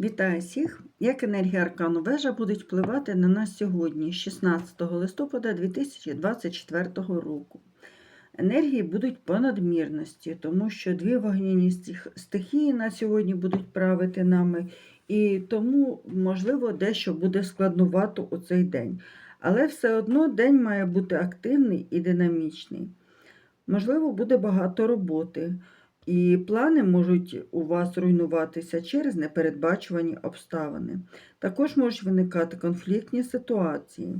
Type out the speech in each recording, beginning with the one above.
Вітаю всіх! Як енергія аркану вежа будуть впливати на нас сьогодні, 16 листопада 2024 року. Енергії будуть по надмірності, тому що дві вогняні стихії на сьогодні будуть правити нами, і тому, можливо, дещо буде складнувато у цей день. Але все одно день має бути активний і динамічний. Можливо, буде багато роботи. І плани можуть у вас руйнуватися через непередбачувані обставини. Також можуть виникати конфліктні ситуації.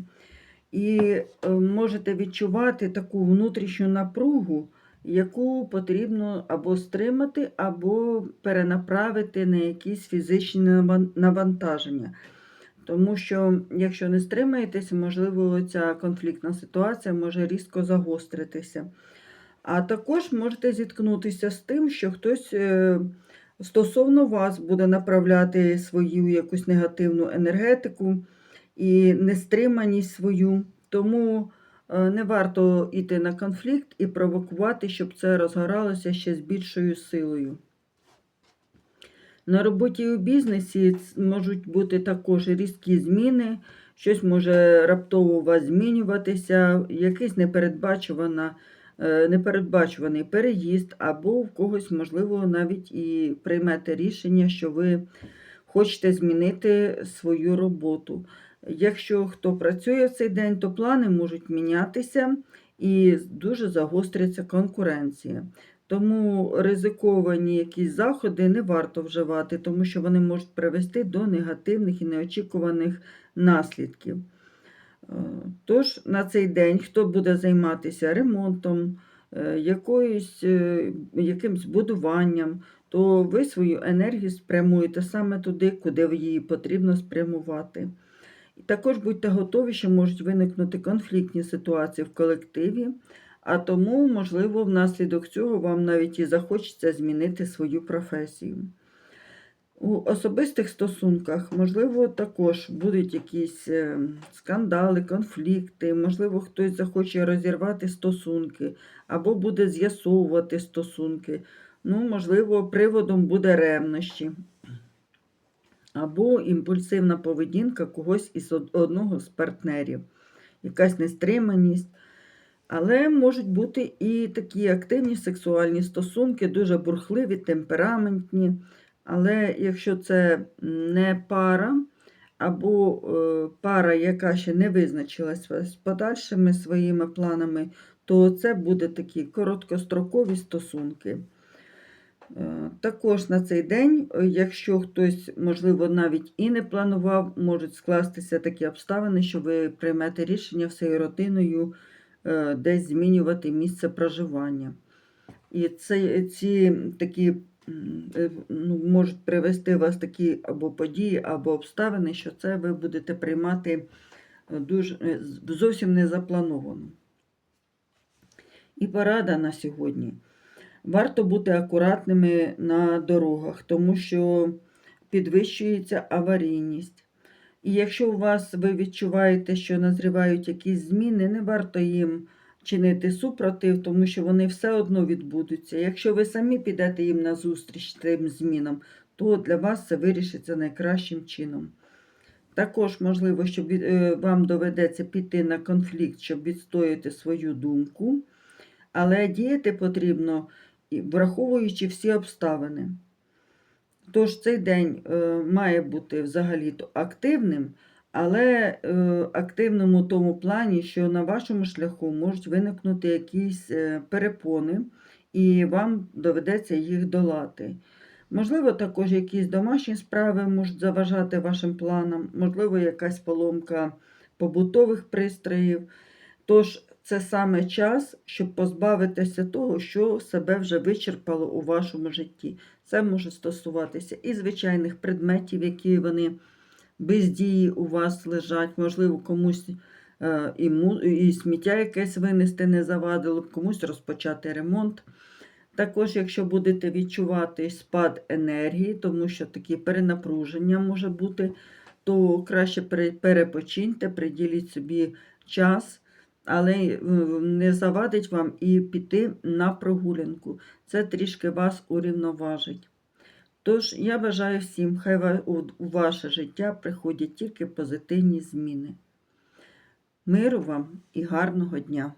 І е, можете відчувати таку внутрішню напругу, яку потрібно або стримати, або перенаправити на якісь фізичні навантаження. Тому що, якщо не стримаєтесь, можливо, ця конфліктна ситуація може різко загостритися. А також можете зіткнутися з тим, що хтось е, стосовно вас буде направляти свою якусь негативну енергетику і нестриманість свою. Тому е, не варто йти на конфлікт і провокувати, щоб це розгоралося ще з більшою силою. На роботі і у бізнесі можуть бути також різкі зміни, щось може раптово у вас змінюватися, якийсь непередбачувана, непередбачуваний переїзд, або в когось, можливо, навіть і приймете рішення, що ви хочете змінити свою роботу. Якщо хто працює в цей день, то плани можуть мінятися і дуже загостриться конкуренція. Тому ризиковані якісь заходи не варто вживати, тому що вони можуть привести до негативних і неочікуваних наслідків. Е, Тож на цей день хто буде займатися ремонтом, е, якоюсь, е, якимсь будуванням, то ви свою енергію спрямуєте саме туди, куди її потрібно спрямувати. І також будьте готові, що можуть виникнути конфліктні ситуації в колективі, а тому, можливо, внаслідок цього вам навіть і захочеться змінити свою професію. У особистих стосунках, можливо, також будуть якісь е, скандали, конфлікти, можливо, хтось захоче розірвати стосунки, або буде з'ясовувати стосунки. Ну, можливо, приводом буде ревнощі, або імпульсивна поведінка когось із одного з партнерів, якась нестриманість. Але можуть бути і такі активні сексуальні стосунки, дуже бурхливі, темпераментні. Але якщо це не пара, або е, пара, яка ще не визначилася з подальшими своїми планами, то це буде такі короткострокові стосунки. Е, Також на цей день, е, якщо хтось, можливо, навіть і не планував, можуть скластися такі обставини, що ви приймете рішення всією родиною десь змінювати місце проживання. І це, ці такі ну, можуть привести вас такі або події, або обставини, що це ви будете приймати е, дуже, е, зовсім не заплановано. І порада на сьогодні. Варто бути акуратними на дорогах, тому що підвищується аварійність. І якщо у вас ви відчуваєте, що назрівають якісь зміни, не варто їм чинити супротив, тому що вони все одно відбудуться. Якщо ви самі підете їм на зустріч тим змінам, то для вас це вирішиться найкращим чином. Також можливо, що е, вам доведеться піти на конфлікт, щоб відстояти свою думку, але діяти потрібно, враховуючи всі обставини. Тож цей день е, має бути взагалі-то активним, але е, активним у тому плані, що на вашому шляху можуть виникнути якісь е, перепони, і вам доведеться їх долати. Можливо, також якісь домашні справи можуть заважати вашим планам, можливо, якась поломка побутових пристроїв. Тож це саме час, щоб позбавитися того, що себе вже вичерпало у вашому житті. Це може стосуватися і звичайних предметів, які вони без дії у вас лежать, можливо, комусь е, і, і сміття якесь винести не завадило, комусь розпочати ремонт. Також, якщо будете відчувати спад енергії, тому що такі перенапруження може бути, то краще перепочиньте, приділіть собі час, але е, не завадить вам і піти на прогулянку. Це трішки вас урівноважить. Тож я бажаю всім, хай у ваше життя приходять тільки позитивні зміни. Миру вам і гарного дня!